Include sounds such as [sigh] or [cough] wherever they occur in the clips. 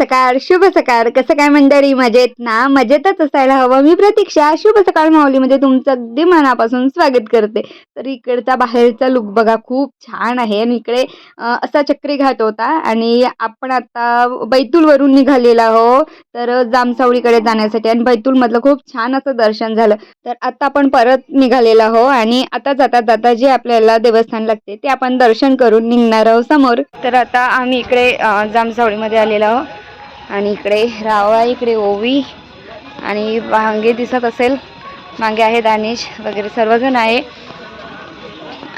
सकाळ शुभ सकाळ. कसं काय मंडळी? मजेत ना? मजेतच असायला हवं. मी प्रतीक्षा. शुभ सकाळ माऊलीमध्ये तुमचं अगदी मनापासून स्वागत करते. तर इकडचा बाहेरचा लुक बघा खूप छान आहे. आणि इकडे असा चक्री घाट होता आणि आपण आता बैतूलवरून निघालेला आहो. तर जामसावळीकडे जाण्यासाठी आणि बैतूलमधलं खूप छान असं दर्शन झालं. तर आता आपण परत निघालेलो आहो आणि आता जाता जाता जे आपल्याला देवस्थान लागते ते आपण दर्शन करून निघणार आहोत समोर. तर आता आम्ही इकडे जामसावळीमध्ये आलेलो आहोत आणि इकडे रावळा इकडे ओवी. आणि वांगे दिसत असेल. मागे आहे दानिश वगैरे सर्वजण आहे.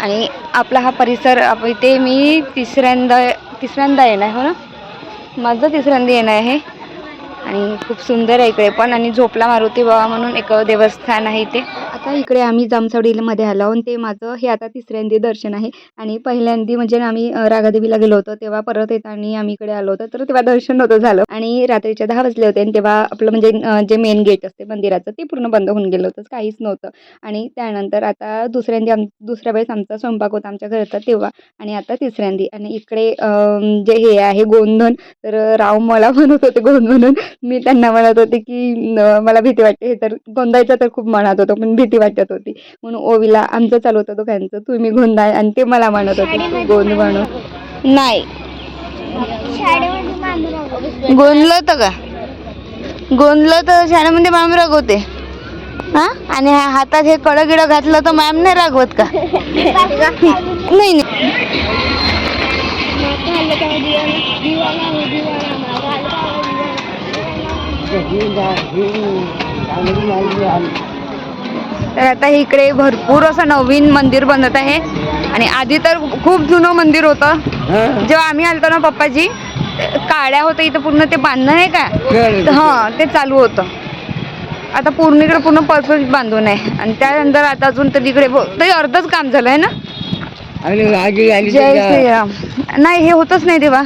आणि आपला हा परिसर आप इथे मी तिसऱ्यांदा तिसऱ्यांदा येणार हो ना? माझं तिसऱ्यांदा येणं आहे. आणि खूप सुंदर आहे इकडे पण. आणि झोपला मारुती बाबा म्हणून एक देवस्थान आहे इथे. आता इकडे आम्ही जामसवडीमध्ये आलो आणि ते माझं हे आता तिसऱ्यांदी दर्शन आहे. आणि पहिल्यांदी म्हणजे आम्ही रागादेवीला गेलो होतो तेव्हा परत येताना आम्ही इकडे आलो होतो तर तेव्हा दर्शन नव्हतं झालं. आणि रात्रीच्या दहा वाजले होते आणि तेव्हा आपलं म्हणजे जे मेन गेट असते मंदिराचं ते पूर्ण बंद होऊन गेलं होतं काहीच नव्हतं. आणि त्यानंतर आता दुसऱ्यांदी आम दुसऱ्या वेळेस आमचा स्वयंपाक होता आमच्या घरचा तेव्हा. आणि आता तिसऱ्यांदी. आणि इकडे जे हे आहे गोंधन तर राव मला म्हणत होते गोंधन. मी त्यांना म्हणत होते की मला भीती वाटते. हे तर गोंधायचा तर खूप म्हणत होतो पण भीती वाटत होती. म्हणून ओवीला आमचं चालू होतं दोघांचं तुम्ही गोंदा आणि ते मला म्हणत होते गोंध गोंद म्हणून. नाही. गोंदलं होतं का? गोंदलं तर शाळेमध्ये मॅम रागवते. हा? आणि हातात हे कडं गिडं घातलं तर मॅम नाही रागवत का? नाही नाही. तर आता इकडे भरपूर असं नवीन मंदिर बनत आहे. आणि आधी तर खूप जुनं मंदिर होतं. जेव्हा आम्ही आलतो ना पप्पाजी काळ्या होतं इथं पूर्ण ते बांधणं नाही का? हां ते चालू होतं. आता पूर्ण इकडे पूर्ण परफेक्ट बांधून आहे. आणि त्यानंतर आता अजून तर इकडे ब- तरी अर्धच काम झालं आहे ना जय श्रीराम. नाही हे होतच नाही तेव्हा.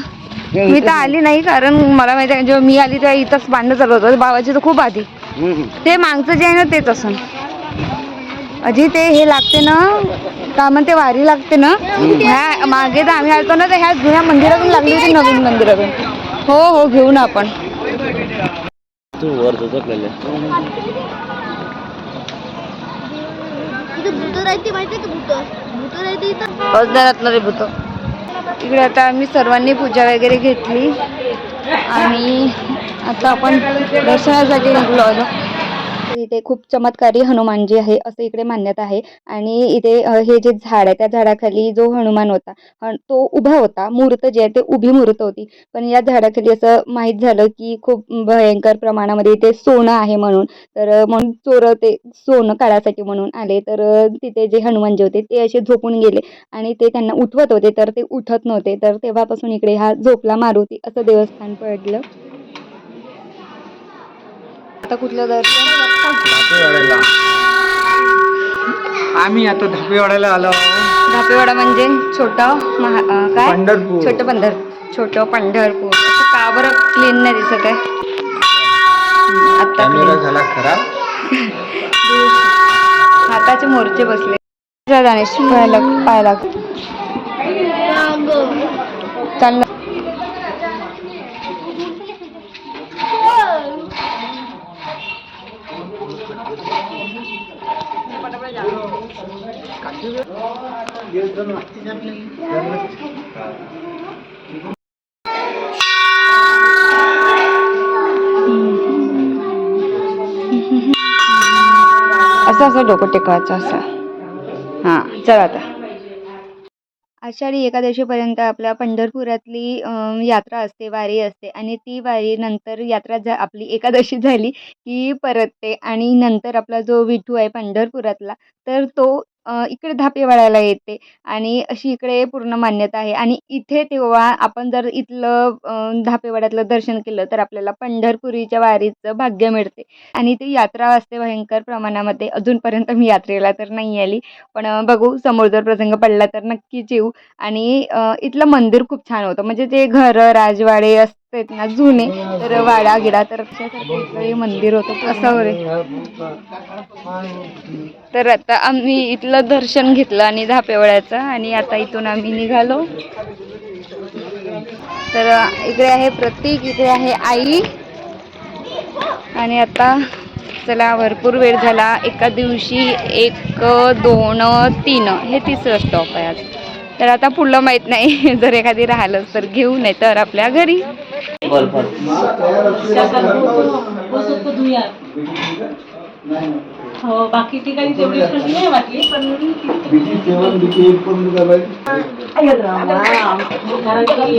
मी तर आली नाही कारण मला माहिती आहे जेव्हा मी आली तेव्हा इथंच बांधणं चालू होतं. बाबाची तर खूप आधी. ते मागचं जे आहे ना तेच असं. अजी ते हे लागते ना का म्हणते वारी लागते ना? ह्या मागे तर आम्ही आलतो ना तर ह्या जुन्या मंदिरातून लागली होती नवीन मंदिरातून. हो हो घेऊ ना आपण. तू वर झोपलेले इथं भूत राहते माहितीये का भूत? भूत राहते इथं. भूत. इकडे आता आम्ही सर्वांनी पूजा वगैरे घेतली. आणि आता आपण दर्शनासाठी निघलो आलो तर इथे खूप चमत्कारी हनुमानजी आहे असं इकडे मान्यता आहे. आणि इथे हे जे झाड आहे त्या झाडाखाली जो हनुमान होता हन- तो उभा होता. मूर्त जे आहे ते उभी मूर्त होती. पण या झाडाखाली असं माहीत झालं की खूप भयंकर प्रमाणामध्ये इथे सोनं आहे म्हणून. तर म्हणून चोर ते सोनं काढायसाठी म्हणून आले. तर तिथे जे हनुमानजी होते ते असे झोपून गेले. आणि ते त्यांना उठवत होते तर ते उठत नव्हते. तर तेव्हापासून इकडे हा झोपला मारुती असं देवस्थान पडलं. आता कुठलं दर्शन धापेवाड्याला आम्ही आता धापेवाड्याला आलो आहोत. धापेवाडा म्हणजे छोटं महा अं, काय पंढरपूर. छोटं पंढर छोटं पंढरपूर असं का बरं क्लीन नाही दिसत आहे कॅमेरा clean. झाला खराब [laughs] हाताचे मोर्चे बसले जा दानेश पाहायला पाहायला चाल ना. असं असं डोकं टेकवायचं असं. हां चला आता. आषाढी एकादशीपर्यंत आपल्या पंढरपुरातली यात्रा असते वारी असते आणि ती वारी नंतर यात्रा झा आपली एकादशी झाली की परतते आणि नंतर आपला जो विठू आहे पंढरपुरातला तर तो इकडे धापेवाड्याला येते आणि अशी इकडे पूर्ण मान्यता आहे. आणि इथे तेव्हा आपण जर इथलं धापेवाड्यातलं दर्शन केलं तर आपल्याला पंढरपुरीच्या वारीचं भाग्य मिळते. आणि ती यात्रा असते भयंकर प्रमाणामध्ये. अजूनपर्यंत मी यात्रेला तर नाही आली. पण बघू समोर जर प्रसंग पडला तर नक्कीच येऊ. आणि इथलं मंदिर खूप छान होतं. म्हणजे ते घरं राजवाडे असं ना जुने तर वाडा गिडा तर हे मंदिर होतं असं रे तर आता आम्ही इथलं दर्शन घेतलं आणि धापेवळ्याचं आणि आता इथून आम्ही निघालो. तर इकडे आहे प्रतीक इकडे आहे आई. आणि आता चला भरपूर वेळ झाला. एका दिवशी एक दोन तीन हे तिसरं स्टॉप आहे आज. तर आता पुढलं माहीत नाही [laughs] जर एखादी राहिलंच तर घेऊ नाही तर आपल्या घरी. हो बाकी ठिकाणी तेवढी नाही वाटली पण घराची काय?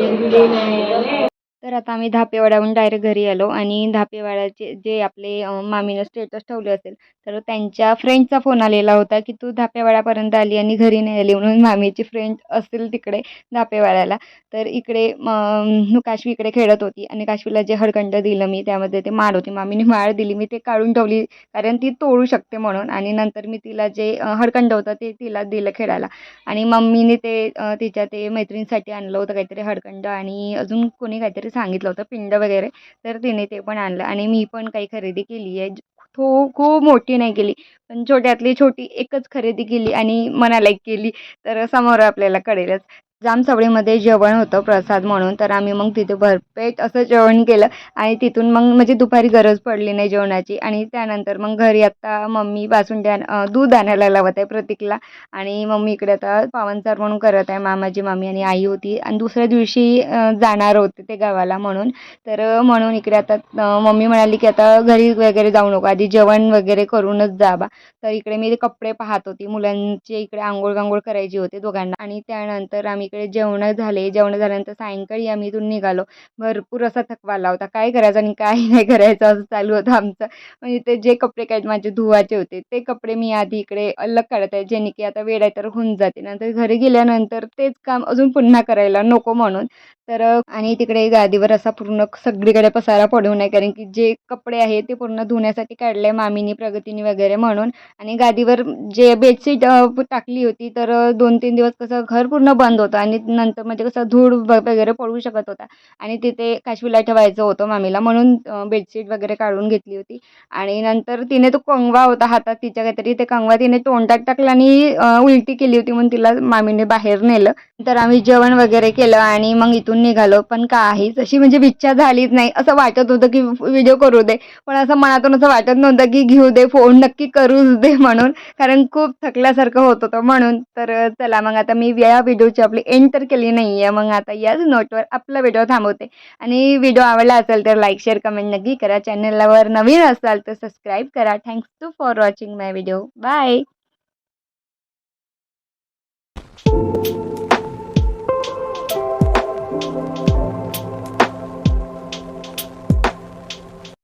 एरवी नाही. तर आता आम्ही धापेवाड्याहून डायरेक्ट घरी आलो आणि धापेवाड्याचे जे आपले मामीनं स्टेटस ठेवले असेल तर त्यांच्या फ्रेंडचा फोन आलेला होता की तू धापेवाड्यापर्यंत आली आणि घरी नाही आली म्हणून मामीची फ्रेंड असेल तिकडे धापेवाड्याला. तर इकडे म, काशवी इकडे खेळत होती आणि काशवीला जे हडकंड दिलं मी त्यामध्ये ते माळ होती. मामीने माळ दिली मी ते काढून ठेवली कारण ती तोडू शकते म्हणून आणि नंतर मी तिला जे हडकंड होतं ते तिला दिलं खेळायला. आणि मम्मीने ते तिच्या ते मैत्रिणीसाठी आणलं होतं काहीतरी हडकंड आणि अजून कोणी काहीतरी सांगितलं होतं पिंड वगैरे. तर तिने ते पण आणलं आणि मी पण काही खरेदी केली आहे. थो खूप मोठी नाही केली पण छोट्यातली छोटी एकच खरेदी केली आणि मनालायक केली. तर समोर आपल्याला कळेलच. जामसवडीमध्ये जेवण होतं प्रसाद म्हणून. तर आम्ही मग तिथे भरपेट असं जेवण केलं आणि तिथून मग म्हणजे दुपारी गरज पडली नाही जेवणाची. आणि त्यानंतर मग घरी आत्ता मम्मी बासुंदी द्या दूध आणायला लावत आहे प्रतीकला. आणि मम्मी इकडे आता पावनसार म्हणून करत आहे मामाची मामी आणि आई होती. आणि दुसऱ्या दिवशी जाणार होते ते गावाला म्हणून. तर म्हणून इकडे आता मम्मी म्हणाली की आता घरी वगैरे जाऊ नको आधी जेवण वगैरे करूनच जा बा तर इकडे मी कपडे पाहत होती. मुलांचे इकडे आंघोळ गांघोळ करायची होते दोघांना. आणि त्यानंतर आम्ही इकडे जेवणं झाले जेवणं झाल्यानंतर सायंकाळी आम्ही इथून निघालो. भरपूर असा थकवा आला होता. काय करायचं आणि काय नाही करायचं असं चालू होतं आमचं. म्हणजे ते जे कपडे काय माझे धुवाचे होते ते कपडे मी आधी इकडे अलग काढत आहे. जेणे की आता वेळ आहे तर होऊन जाते नंतर घरी गेल्यानंतर तेच काम अजून पुन्हा करायला नको म्हणून. तर आणि तिकडे गादीवर असा पूर्ण सगळीकडे पसारा पडू नये कारण की जे कपडे आहे ते पूर्ण धुण्यासाठी काढले मामीनी प्रगतीने वगैरे म्हणून. आणि गादीवर जे बेडशीट टाकली होती तर दोन तीन दिवस कसं घर पूर्ण बंद होतं आणि नंतर म्हणजे कसं धूळ व- वगैरे पडू शकत होता. आणि तिथे काशवीला ठेवायचं होतं मामीला म्हणून बेडशीट वगैरे काढून घेतली होती. आणि नंतर तिने तो कंगवा होता हातात तिच्या काहीतरी ते कंगवा तिने तोंडात टाकला आणि उलटी केली होती म्हणून तिला मामीने बाहेर नेलं. तर आम्ही जेवण वगैरे केलं आणि मग इथून इथून निघालो पण काहीच अशी म्हणजे इच्छा झालीच नाही. असं वाटत होतं की व्हिडिओ करू दे पण असं मनातून असं वाटत नव्हतं की घेऊ दे फोन नक्की करूच दे म्हणून. कारण खूप थकल्यासारखं होत होतं म्हणून. तर चला मग आता मी या व्हिडिओची आपली एंड तर केली नाही आहे मग आता याच नोटवर आपला व्हिडिओ थांबवते. आणि व्हिडिओ आवडला असेल तर लाईक शेअर कमेंट नक्की करा. चॅनलवर नवीन असाल तर सबस्क्राईब करा. Thanks to for watching my video bye